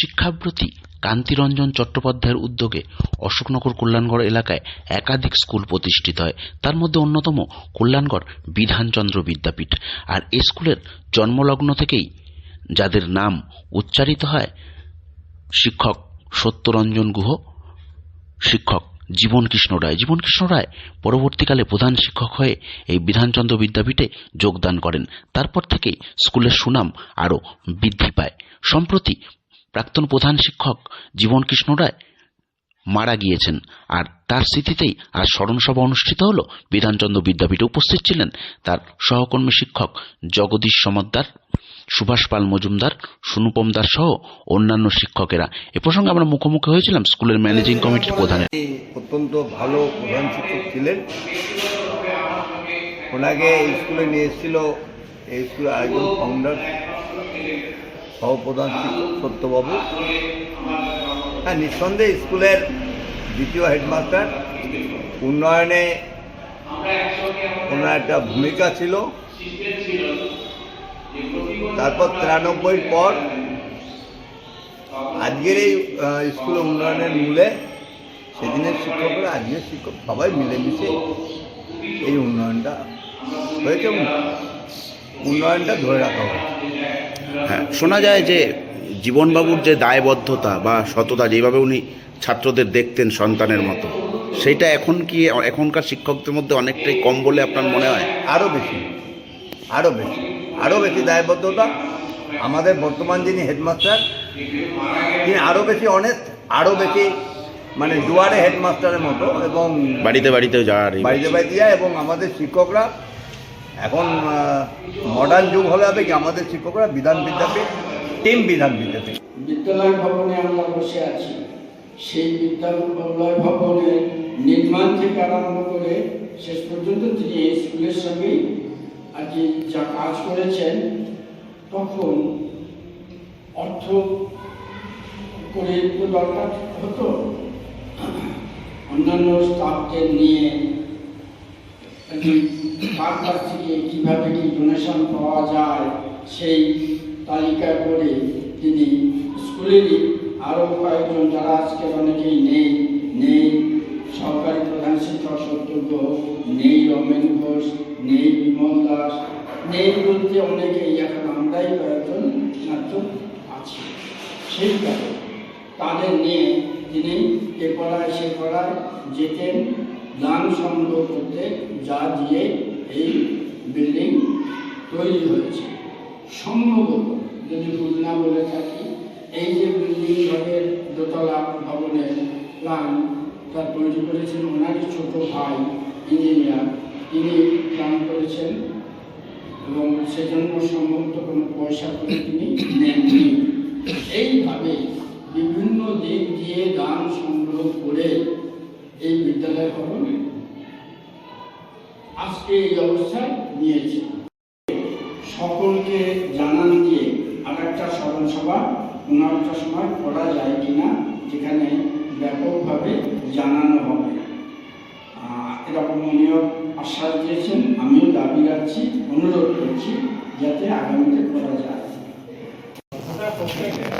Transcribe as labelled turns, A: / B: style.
A: শিক্ষাব্রতী কান্তিরঞ্জন চট্টোপাধ্যায়ের উদ্যোগে অশোকনগর কল্যাণগড় এলাকায় একাধিক স্কুল প্রতিষ্ঠিত হয়। তার মধ্যে অন্যতম কল্যাণগড় বিধানচন্দ্র বিদ্যাপীঠ। আর এ স্কুলের জন্মলগ্ন থেকেই যাদের নাম উচ্চারিত হয়, শিক্ষক সত্যরঞ্জন গুহ, শিক্ষক জীবন কৃষ্ণ রায়। জীবন কৃষ্ণ রায় পরবর্তীকালে প্রধান শিক্ষক হয়ে এই বিধানচন্দ্র বিদ্যাপীঠে যোগদান করেন। তারপর থেকেই স্কুলের সুনাম আরও বৃদ্ধি পায়। সম্প্রতি প্রাক্তন প্রধান শিক্ষক জীবন কৃষ্ণ রায় মারা গিয়েছেন। আর তার স্মৃতিতেই আজ স্মরণসভা অনুষ্ঠিত হল। বিধানচন্দ্র বিদ্যাপীঠে উপস্থিত ছিলেন তার সহকর্মী শিক্ষক জগদীশ সমদ্দার, সুভাষ পাল মজুমদার, সুনুপম দাস সহ অন্যান্য শিক্ষকেরা। এ প্রসঙ্গে আমরা মুখোমুখি হয়েছিলাম স্কুলের ম্যানেজিং কমিটির প্রধানের।
B: অত্যন্ত ভালো প্রধান শিক্ষক ছিলেন। ওনাকে স্কুলে নিয়ে এসেছিল, এই স্কুলের আরেকজন ফাউন্ডার সহপ্রধান শিক্ষক সত্যবাবু। হ্যাঁ নিঃসন্দেহে স্কুলের দ্বিতীয় হেডমাস্টার। উন্নয়নে ওনার একটা ভূমিকা ছিল। তারপর তিরানব্বই পর আজকের এই স্কুলের উন্নয়নের মূলে সেদিনের শিক্ষকরা, আজকের শিক্ষক সবাই মিলেমিশে এই উন্নয়নটা হয়েছে উন্নয়নটা ধরে রাখা হয়েছে।
C: হ্যাঁ শোনা যায় যে জীবনবাবুর যে দায়বদ্ধতা বা সততা যেভাবে উনি ছাত্রদের দেখতেন সন্তানের মতো সেইটা এখন কি এখনকার শিক্ষকদের মধ্যে অনেকটাই কম বলে আপনার মনে হয়?
B: আরও বেশি আরও বেশি আরও বেশি দায়বদ্ধতা। আমাদের বর্তমান যিনি হেডমাস্টার তিনি আরও বেশি অনেস্ট আরও বেশি মানে দুয়ারে হেডমাস্টারের মতো এবং
C: বাড়িতে বাড়িতে যাওয়ার
B: বাড়িতে বাড়িতে যায় এবং আমাদের শিক্ষকরা এখন মডার্ন যুগ হলে হবে কি? আমাদের শিক্ষকরা বিধান বিদ্যাপীঠ টিম বিধান বিদ্যাপীঠ।
D: বিদ্যালয় ভবনে আমরা বসে আছি। সেই বিদ্যালয় ভবনের নির্মাণ থেকে আরম্ভ করে শেষ পর্যন্ত তিনি এই স্কুলের সঙ্গেই আর কি যা কাজ করেছেন, তখন অর্থ করে তো দরকার হতো। অন্যান্য স্টাফদের নিয়ে কার কাছ থেকে কীভাবে কি ডোনেশন পাওয়া যায় সেই তালিকা করে তিনি স্কুলেরই আরও কয়েকজন যারা আজকে অনেকেই নেই নেই। সরকারি প্রধান শিক্ষক সত্যব্য, নেই রমেন ঘোষ, নেই বিমল দাস, নেই বলতে অনেকেই এখন আমরাই কয়েকজন ছাত্র আছি। সেই তাদের নিয়ে তিনি এ পড়ায় সে পড়ায় যেতেন, দান সংগ্রহ করতে যা দিয়ে এই বিল্ডিং তৈরি হয়েছে। সম্ভবত যদি ভুল না বলে থাকি, এই যে বিল্ডিং ঘরের দোতলা ভবনের প্ল্যান তা তৈরি করেছেন ওনারই ছোট ভাই ইঞ্জিনিয়ার তিনি প্ল্যান করেছেন এবং সেজন্য সম্ভবত কোনো পয়সা করে তিনি নেননি। এইভাবে বিভিন্ন দিক দিয়ে দান সংগ্রহ করে এই বিদ্যালয় ভবন আজকে এই অবস্থায় নিয়েছে। সকলকে জানান দিয়ে আর একটা স্মরণ সভা একটা সময় করা যায় কিনা, যেখানে ব্যাপকভাবে জানানো হবে। এরকম উনিও আশ্বাস দিয়েছেন, আমিও দাবি রাখছি, অনুরোধ করছি যাতে আগামীতে করা যায়।